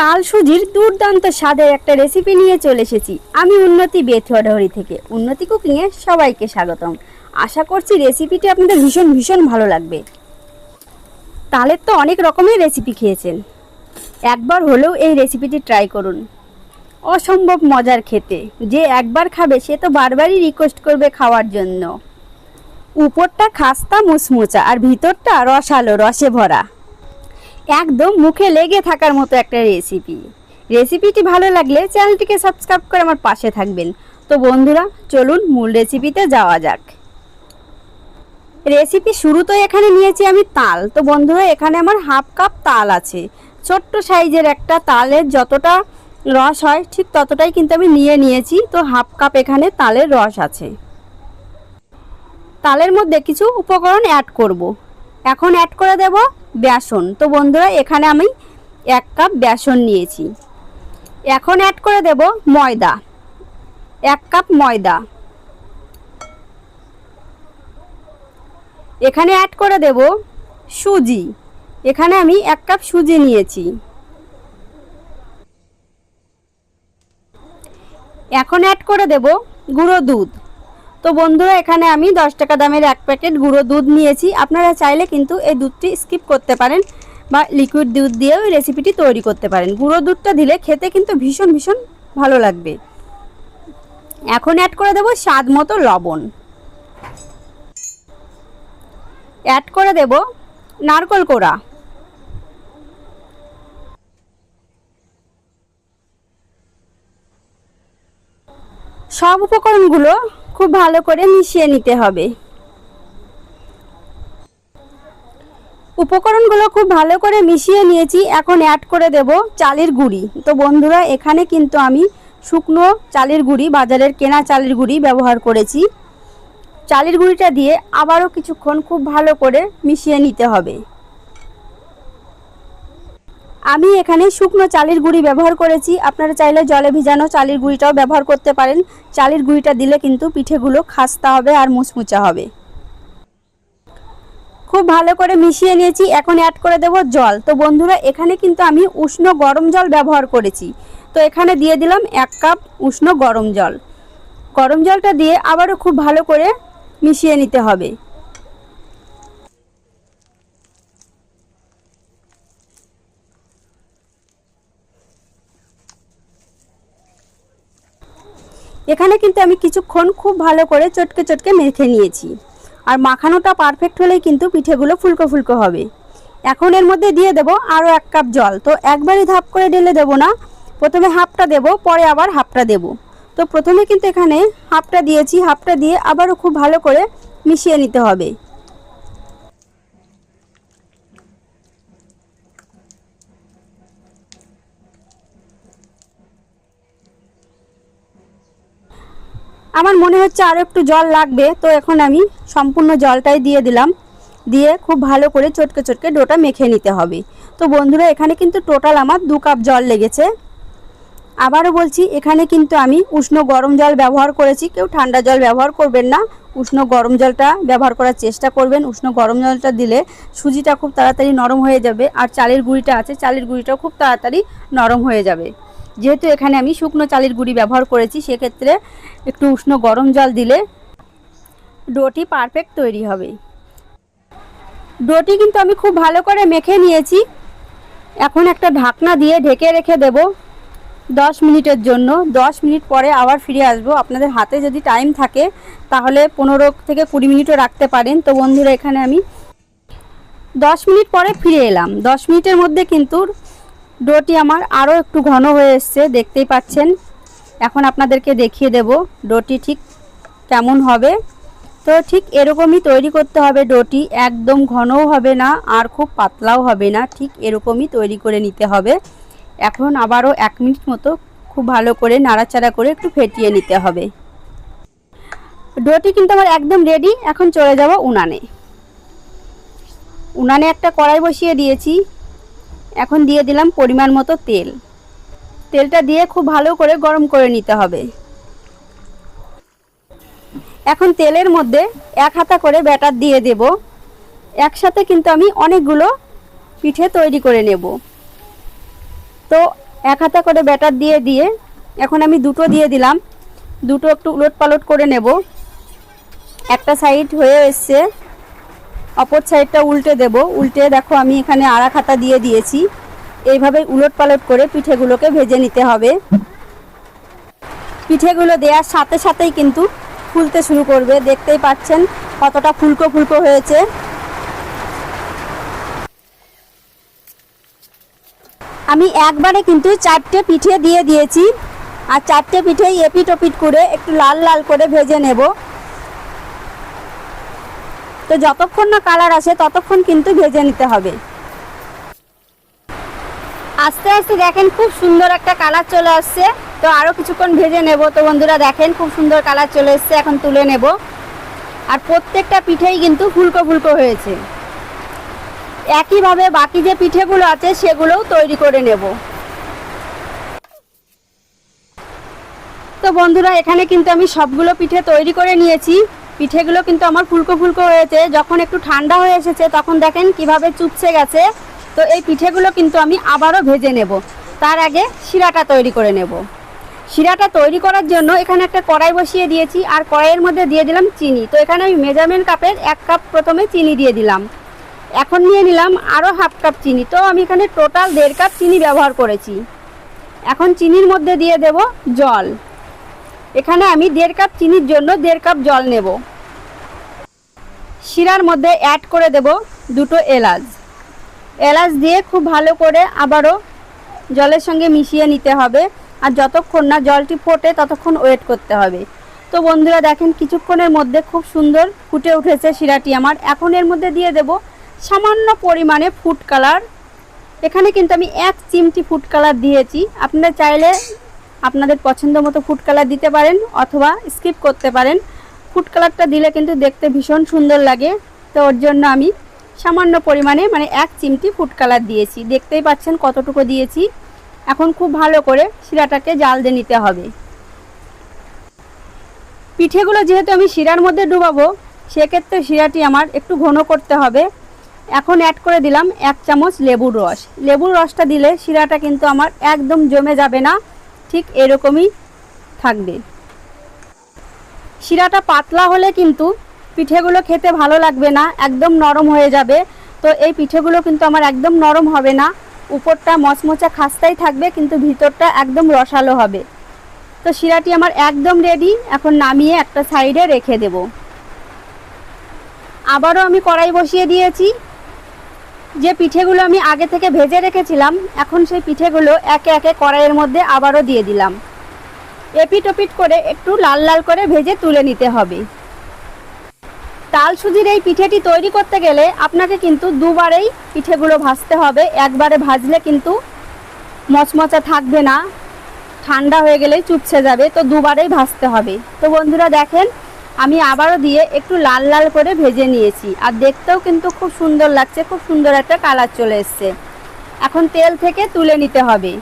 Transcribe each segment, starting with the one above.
তাল সুজির দুর্দান্ত স্বাদের একটা রেসিপি নিয়ে চলে এসেছি। আমি উন্নতি বেথুয়াডহরি থেকে। উন্নতি কুকিংয়ে সবাইকে স্বাগতম। আশা করছি রেসিপিটি আপনাদের ভীষণ ভীষণ ভালো লাগবে। তালের তো অনেক রকমের রেসিপি খেয়েছেন। একবার হলেও এই রেসিপিটি ট্রাই করুন। অসম্ভব মজার খেতে। যে একবার খাবে, সে তো বারবারই রিকোয়েস্ট করবে খাওয়ার জন্য। উপরটা খাস্তা মুচমুচা আর ভিতরটা রসালো, রসে ভরা। একদম মুখে লেগে থাকার মতো একটা রেসিপি রেসিপিটি ভালো লাগলে চ্যানেলটিকে সাবস্ক্রাইব করে আমার পাশে থাকবেন। তো বন্ধুরা, চলুন মূল রেসিপিতে যাওয়া যাক। রেসিপি শুরুতে এখানে নিয়েছি আমি তাল। তো বন্ধুরা, এখানে আমার হাফ কাপ তাল আছে। ছোট্ট সাইজের একটা তালের যতটা রস হয়, ঠিক ততটাই কিন্তু আমি নিয়ে নিয়েছি। তো হাফ কাপ এখানে তালের রস আছে। তালের মধ্যে কিছু উপকরণ অ্যাড করব। এখন অ্যাড করে দেব বেসন। তো বন্ধুরা, এখানে আমি এক কাপ বেসন নিয়েছি। এখন অ্যাড করে দেব ময়দা। এক কাপ ময়দা। এখানে অ্যাড করে দেব সুজি। এখানে আমি এক কাপ সুজি নিয়েছি। এখন অ্যাড করে দেব গুঁড়ো দুধ। তো বন্ধুরা, এখানে আমি দশ টাকা দামের এক প্যাকেট গুঁড়ো দুধ নিয়েছি। আপনারা চাইলে কিন্তু এই দুধটি স্কিপ করতে পারেন বা লিকুইড দুধ দিয়েও এই রেসিপিটি তৈরি করতে পারেন। গুঁড়ো দুধটা দিলে খেতে কিন্তু ভীষণ ভীষণ ভালো লাগবে। এখন অ্যাড করে দেব স্বাদ মতো লবণ। অ্যাড করে দেব নারকল কোড়া। সব উপকরণগুলো খুব ভালো করে মিশিয়ে নিতে হবে। উপকরণগুলো খুব ভালো করে মিশিয়ে নিয়েছি, এখন অ্যাড করে দেব চালের গুঁড়ি। তো বন্ধুরা, এখানে কিন্তু আমি শুকনো চালের গুঁড়ি, বাজারের কেনা চালের গুঁড়ি ব্যবহার করেছি। চালের গুঁড়িটা দিয়ে আবারও কিছুক্ষণ খুব ভালো করে মিশিয়ে নিতে হবে। আমি এখানে শুকনো চালের গুঁড়ি ব্যবহার করেছি। আপনারা চাইলে জলে ভিজানো চালের গুঁড়িটাও ব্যবহার করতে পারেন। চালের গুঁড়িটা দিলে কিন্তু পিঠেগুলো খাস্তা হবে আর মুচমুচা হবে। খুব ভালো করে মিশিয়ে নিয়েছি। এখন অ্যাড করে দেব জল। তো বন্ধুরা, এখানে কিন্তু আমি উষ্ণ গরম জল ব্যবহার করেছি। তো এখানে দিয়ে দিলাম এক কাপ উষ্ণ গরম জল। গরম জলটা দিয়ে আবারও খুব ভালো করে মিশিয়ে নিতে হবে। এখানে কিন্তু আমি কিছুক্ষণ খুব ভালো করে চটকে চটকে মেখে নিয়েছি। আর মাখানোটা পারফেক্ট হলেই কিন্তু পিঠেগুলো ফুলকো ফুলকো হবে। এখন এর মধ্যে দিয়ে দেব আরও এক কাপ জল। তো একবারই ধাপ করে ঢেলে দেব না। প্রথমে হাফটা দেব, পরে আবার হাফটা দেব। তো প্রথমে কিন্তু এখানে হাফটা দিয়েছি। হাফটা দিয়ে আবারও খুব ভালো করে মিশিয়ে নিতে হবে। আমার মনে হচ্ছে আরও একটু জল লাগবে, তো এখন আমি সম্পূর্ণ জলটাই দিয়ে দিলাম। দিয়ে খুব ভালো করে চটকে চটকে ডোটা মেখে নিতে হবে। তো বন্ধুরা, এখানে কিন্তু টোটাল আমার দু কাপ জল লেগেছে। আবারও বলছি, এখানে কিন্তু আমি উষ্ণ গরম জল ব্যবহার করেছি। কেউ ঠান্ডা জল ব্যবহার করবেন না। উষ্ণ গরম জলটা ব্যবহার করার চেষ্টা করবেন। উষ্ণ গরম জলটা দিলে সুজিটা খুব তাড়াতাড়ি নরম হয়ে যাবে। আর চালের গুঁড়িটা আছে, চালের গুঁড়িটাও খুব তাড়াতাড়ি নরম হয়ে যাবে। যেহেতু এখানে আমি শুকনো চালের গুঁড়ি ব্যবহার করেছি, সেক্ষেত্রে একটু উষ্ণ গরম জল দিলে ডোটি পারফেক্ট তৈরি হবে। ডোটি কিন্তু আমি খুব ভালো করে মেখে নিয়েছি। এখন একটা ঢাকনা দিয়ে ঢেকে রেখে দেব দশ মিনিটের জন্য। দশ মিনিট পরে আবার ফিরে আসব। আপনাদের হাতে যদি টাইম থাকে, তাহলে পনেরো থেকে কুড়ি মিনিটও রাখতে পারেন। তো বন্ধুরা, এখানে আমি দশ মিনিট পরে ফিরে এলাম। দশ মিনিটের মধ্যে কিন্তু ডোটি আমার আরও একটু ঘন হয়ে এসছে, দেখতেই পাচ্ছেন। এখন আপনাদেরকে দেখিয়ে দেব ডোটি ঠিক কেমন হবে। তো ঠিক এরকমই তৈরি করতে হবে ডোটি একদম ঘনও হবে না আর খুব পাতলাও হবে না, ঠিক এরকমই তৈরি করে নিতে হবে। এখন আবারও এক মিনিট মতো খুব ভালো করে নাড়াচাড়া করে একটু ফেটিয়ে নিতে হবে। ডোটি কিন্তু আমার একদম রেডি এখন চলে যাব উনানে। উনানে একটা কড়াই বসিয়ে দিয়েছি। এখন দিয়ে দিলাম পরিমাণ মতো তেল। তেলটা দিয়ে খুব ভালো করে গরম করে নিতে হবে। এখন তেলের মধ্যে এক হাতা করে ব্যাটার দিয়ে দেব। একসাথে কিন্তু আমি অনেকগুলো পিঠে তৈরি করে নেব। তো এক হাতা করে ব্যাটার দিয়ে দিয়ে এখন আমি দুটো দিয়ে দিলাম। দুটো একটু উলট পালট করে নেব। একটা সাইড হয়ে এসছে। অপর সাইডটা উল্টে দেব। উল্টে দেখো আমি এখানে আড়া খাতা দিয়ে দিয়েছি। এইভাবে উলট পালট করে পিঠেগুলোকে ভেজে নিতে হবে। পিঠেগুলো দেওয়ার সাথে সাথেই কিন্তু ফুলতে শুরু করবে। দেখতেই পাচ্ছেন কতটা ফুলকো ফুলকো হয়েছে। আমি একবারে কিন্তু চারটে পিঠে দিয়ে দিয়েছি। আর চারটে পিঠেই এপিট ওপিট করে একটু লাল লাল করে ভেজে নেব। তো যতক্ষণ না কালার আসে, ততক্ষণ কিন্তু ভেজে নিতে হবে। আস্তে আস্তে দেখেন, খুব সুন্দর একটা কালার চলে আসছে। তো আরও কিছুক্ষণ ভেজে নেব। তো বন্ধুরা দেখেন, খুব সুন্দর কালার চলে এসছে। এখন তুলে নেব। আর প্রত্যেকটা পিঠেই কিন্তু ফুলকো ফুলকো হয়েছে। একইভাবে বাকি যে পিঠেগুলো আছে, সেগুলোও তৈরি করে নেব। তো বন্ধুরা, এখানে কিন্তু আমি সবগুলো পিঠে তৈরি করে নিয়েছি। পিঠেগুলো কিন্তু আমার ফুলকো ফুলকো হয়েছে। যখন একটু ঠান্ডা হয়ে এসেছে, তখন দেখেন কীভাবে চুপসে গেছে। তো এই পিঠেগুলো কিন্তু আমি আবারও ভেজে নেব। তার আগে শিরাটা তৈরি করে নেব। শিরাটা তৈরি করার জন্য এখানে একটা কড়াই বসিয়ে দিয়েছি, আর কড়াইয়ের মধ্যে দিয়ে দিলাম চিনি। তো এখানে আমি মেজারমেন্ট কাপের এক কাপ প্রথমে চিনি দিয়ে দিলাম। এখন নিয়ে নিলাম আরও হাফ কাপ চিনি। তো আমি এখানে টোটাল দেড় কাপ চিনি ব্যবহার করেছি। এখন চিনির মধ্যে দিয়ে দেব জল। এখানে আমি দেড় কাপ চিনির জন্য দেড় কাপ জল নেব। শিরার মধ্যে অ্যাড করে দেব দুটো এলাচ। এলাচ দিয়ে খুব ভালো করে আবারও জলের সঙ্গে মিশিয়ে নিতে হবে। আর যতক্ষণ না জলটি ফোটে ততক্ষণ ওয়েট করতে হবে। তো বন্ধুরা দেখেন কিছুক্ষণের মধ্যে খুব সুন্দর ফুটে উঠেছে শিরাটি আমার। এখন এর মধ্যে দিয়ে দেব সামান্য পরিমাণে ফুড কালার এখানে কিন্তু আমি এক চিমটি ফুড কালার দিয়েছি। আপনারা চাইলে আপনাদের পছন্দ মতো ফুড কালার দিতে পারেন অথবা স্কিপ করতে পারেন। ফুড কালারটা দিলে কিন্তু দেখতে ভীষণ সুন্দর লাগে। তো ওর জন্য আমি সামান্য পরিমাণে মানে এক চিমটি ফুড কালার দিয়েছি। দেখতেই পাচ্ছেন কতটুকু দিয়েছি। এখন খুব ভালো করে শিরাটাকে জাল দিয়ে নিতে হবে। পিঠেগুলো যেহেতু আমি শিরার মধ্যে ডুবাবো, সেক্ষেত্রে শিরাটি আমার একটু ঘন করতে হবে। এখন অ্যাড করে দিলাম এক চামচ লেবুর রস। লেবুর রসটা দিলে শিরাটা কিন্তু আমার একদম জমে যাবে না। ঠিক এরকমই থাকবে। শিরাটা পাতলা হলে কিন্তু পিঠেগুলো খেতে ভালো লাগবে না, একদম নরম হয়ে যাবে। তো এই পিঠেগুলো কিন্তু আমার একদম নরম হবে না। উপরটা মচমচা খাস্তাই থাকবে, কিন্তু ভিতরটা একদম রসালো হবে। তো শিরাটি আমার একদম রেডি এখন নামিয়ে একটা সাইডে রেখে দেব। আবারও আমি কড়াই বসিয়ে দিয়েছি। যে পিঠেগুলো আমি আগে থেকে ভেজে রেখেছিলাম, এখন সেই পিঠেগুলো একে একে কড়াইয়ের মধ্যে আবারও দিয়ে দিলাম। এপিট ওপিট করে একটু লাল লাল করে ভেজে তুলে নিতে হবে। তাল সুজির এই পিঠেটি তৈরি করতে গেলে আপনাকে কিন্তু দুবারেই পিঠেগুলো ভাজতে হবে। একবারে ভাজলে কিন্তু মচমচা থাকবে না, ঠান্ডা হয়ে গেলেই চুপসে যাবে, তো দুবারেই ভাজতে হবে। তো বন্ধুরা দেখেন, আমি আবারও দিয়ে একটু লাল লাল করে ভেজে নিয়েছি। আর দেখতেও কিন্তু খুব সুন্দর লাগছে, খুব সুন্দর একটা কালার চলে এসছে। এখন তেল থেকে তুলে নিতে হবে।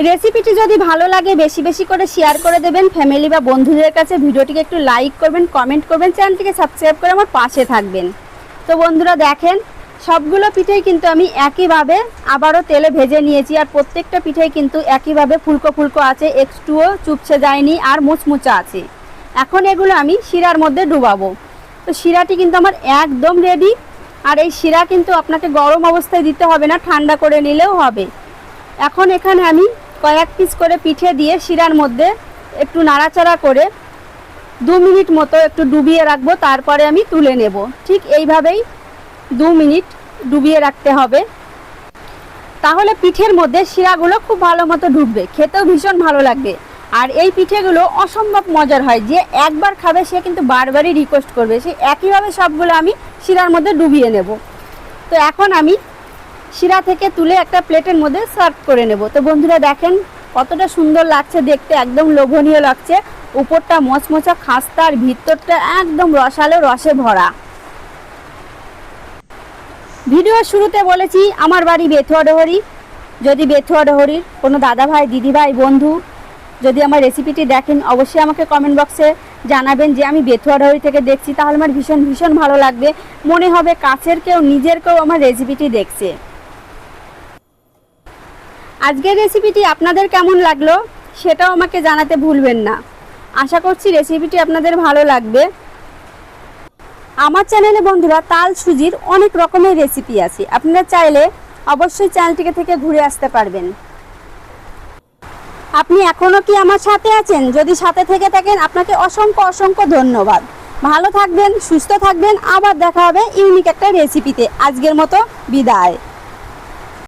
রেসিপিটি যদি ভালো লাগে, বেশি বেশি করে শেয়ার করে দেবেন ফ্যামিলি বা বন্ধুদের কাছে। ভিডিওটিকে একটু লাইক করবেন কমেন্ট করবেন চ্যানেলটিকে সাবস্ক্রাইব করে আমার পাশে থাকবেন। তো বন্ধুরা দেখেন, সবগুলো পিঠেই কিন্তু আমি একইভাবে আবারও তেলে ভেজে নিয়েছি আর প্রত্যেকটা পিঠেই কিন্তু একইভাবে ফুলকো ফুলকো আছে, একটুও চুপসে যায়নি আর মুচমুচা আছে। এখন এগুলো আমি শিরার মধ্যে ডুবাবো। তো শিরাটি কিন্তু আমার একদম রেডি আর এই শিরা কিন্তু আপনাকে গরম অবস্থায় দিতে হবে না, ঠান্ডা করে নিলেও হবে। এখন এখানে আমি কয়েক পিস করে পিঠে দিয়ে শিরার মধ্যে একটু নাড়াচাড়া করে দু মিনিট মতো একটু ডুবিয়ে রাখব, তারপরে আমি তুলে নেব। ঠিক এইভাবেই দু মিনিট ডুবিয়ে রাখতে হবে। তাহলে পিঠের মধ্যে শিরাগুলো খুব ভালো মতো ঢুকবে খেতেও ভীষণ ভালো লাগবে। আর এই পিঠেগুলো অসম্ভব মজার হয়, যে একবার খাবে সে কিন্তু বারবারই রিকোয়েস্ট করবে সে একইভাবে সবগুলো আমি শিরার মধ্যে ডুবিয়ে নেব। তো এখন আমি শিরা থেকে তুলে একটা প্লেটের মধ্যে সার্ভ করে নেব। তো বন্ধুরা দেখেন, কতটা সুন্দর লাগছে দেখতে, একদম লোভনীয় লাগছে। উপরটা মচমচা খাস্তা আর ভিতরটা একদম রসালো, রসে ভরা। ভিডিওর শুরুতে বলেছি, আমার বাড়ি বেথুয়া ডহরি। যদি বেথুয়া ডহরির কোনো দাদা ভাই দিদি ভাই বন্ধু যদি আমার রেসিপিটি দেখেন, অবশ্যই আমাকে কমেন্ট বক্সে জানাবেন যে আমি বেথুয়া ডহরি থেকে দেখছি। তাহলে আমার ভীষণ ভীষণ ভালো লাগবে। মনে হবে কাছের কেউ, নিজের কেউ আমার রেসিপিটি দেখছে। আজকের রেসিপিটি আপনাদের কেমন লাগল সেটাও আমাকে জানাতে ভুলবেন না। আশা করছি রেসিপিটি আপনাদের ভালো লাগবে। আমার চ্যানেলে বন্ধুরা তাল সুজির অনেক রকমের রেসিপি আছে। আপনারা চাইলে অবশ্যই চ্যানেলটিকে থেকে ঘুরে আসতে পারবেন। আপনি এখনও কি আমার সাথে আছেন? যদি সাথে থেকে থাকেন, আপনাকে অসংখ্য অসংখ্য ধন্যবাদ। ভালো থাকবেন, সুস্থ থাকবেন। আবার দেখা হবে ইউনিক একটা রেসিপিতে আজকের মতো বিদায়।